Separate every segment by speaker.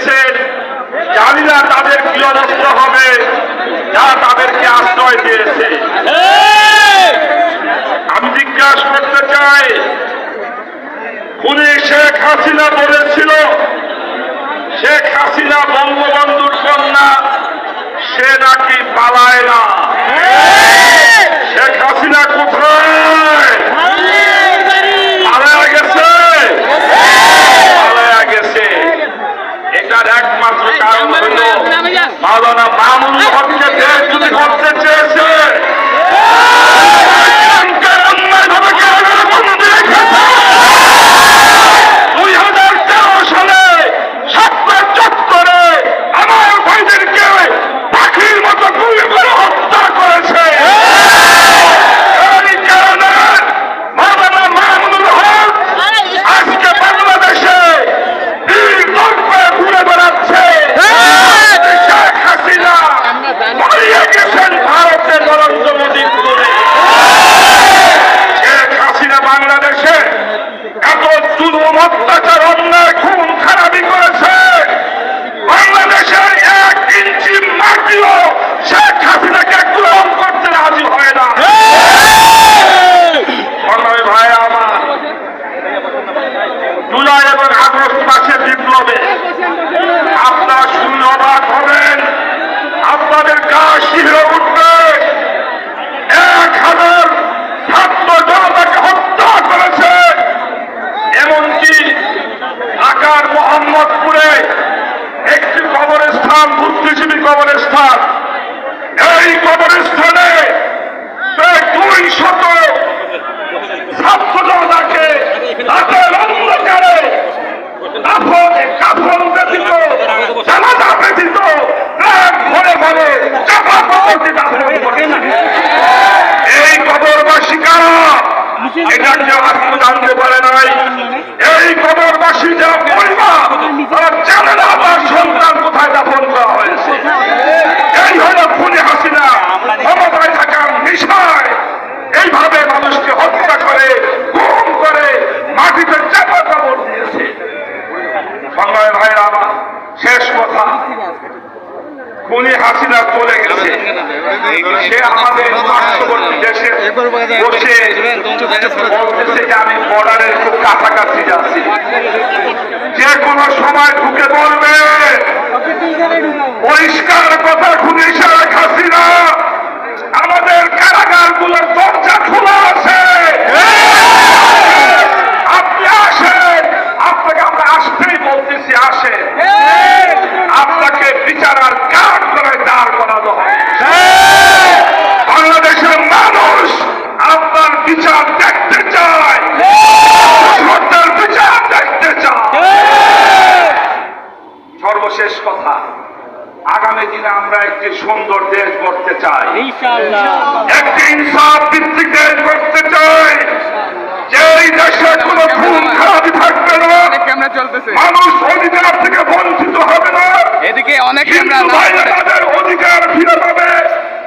Speaker 1: গেছেন জানি না তাদের কি অবস্থা হবে যারা তাদেরকে আশ্রয় দিয়েছে। আমি জিজ্ঞাসা করতে চাই উনি শেখ হাসিনা বলেছিল, শেখ হাসিনা বঙ্গবন্ধুর মোহাম্মদপুরে একটি কবরস্থান বুদ্ধিজীবী কবরস্থান। এই কবরস্থানে প্রায় দুই শত আমার শেষ কথা। খুনি হাসিনা চলে গেছে। সে আমাদের বসে বলতেছে যে আমি বর্ডারের খুব কাছাকাছি যাচ্ছি। যে কোনো সময় ঢুকে বলবে বাংলাদেশের মানুষ আপনার বিচার দেখতে চায়। বিচার দেখতে চায়। সর্বশেষ কথা আগামী দিনে আমরা একটি সুন্দর দেশ করতে চাই। একটি ইনসাফ ভিত্তিক দেশ করতে চাই। যে এই দেশে কোনো খুন খারাপি থাকবে না মানুষ অধিকার থেকে বঞ্চিত হবে না।
Speaker 2: এদিকে অনেক
Speaker 1: অধিকার ফিরে পাবে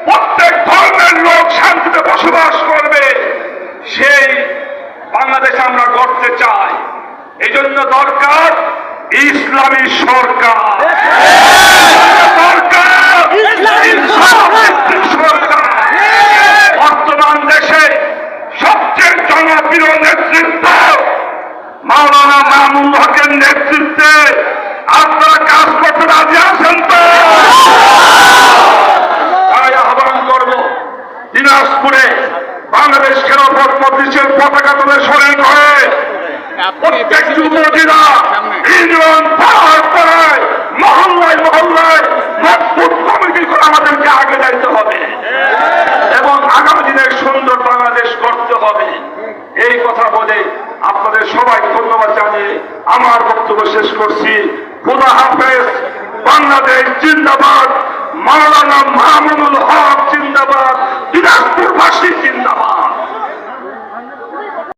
Speaker 1: প্রত্যেক ধর্মের লোক শান্তিতে বসবাস করবে। সেই বাংলাদেশ আমরা গড়তে চাই। এই জন্য দরকার ইসলামী সরকার। সরকার। বর্তমান দেশে সবচেয়ে জনপ্রিয় নেতৃত্ব মাওলানা মামুন হকের নেতৃত্বে আপনারা কাজ করতে রাজি দিনাজপুরে বাংলাদেশ খেলাফত মজলিসের পতাকা তুলে শরীর হয়ে প্রত্যেক যুবতীরা ইউনিয়ন পাড়ায় পাড়ায় মহল্লায় মহল্লায় মজবুত কমিটি করে আমাদেরকে আগে যাইতে হবে। এবং আগামী দিনের সুন্দর বাংলাদেশ করতে হবে। এই কথা বলে আপনাদের সবাই ধন্যবাদ জানিয়ে আমার বক্তব্য শেষ করছি। খুদা হাফেজ, বাংলাদেশ জিন্দাবাদ। মাওলানা মাহমুদুল হক জিন্দাবাদ দিনাজপুরবাসী জিন্দাবাদ।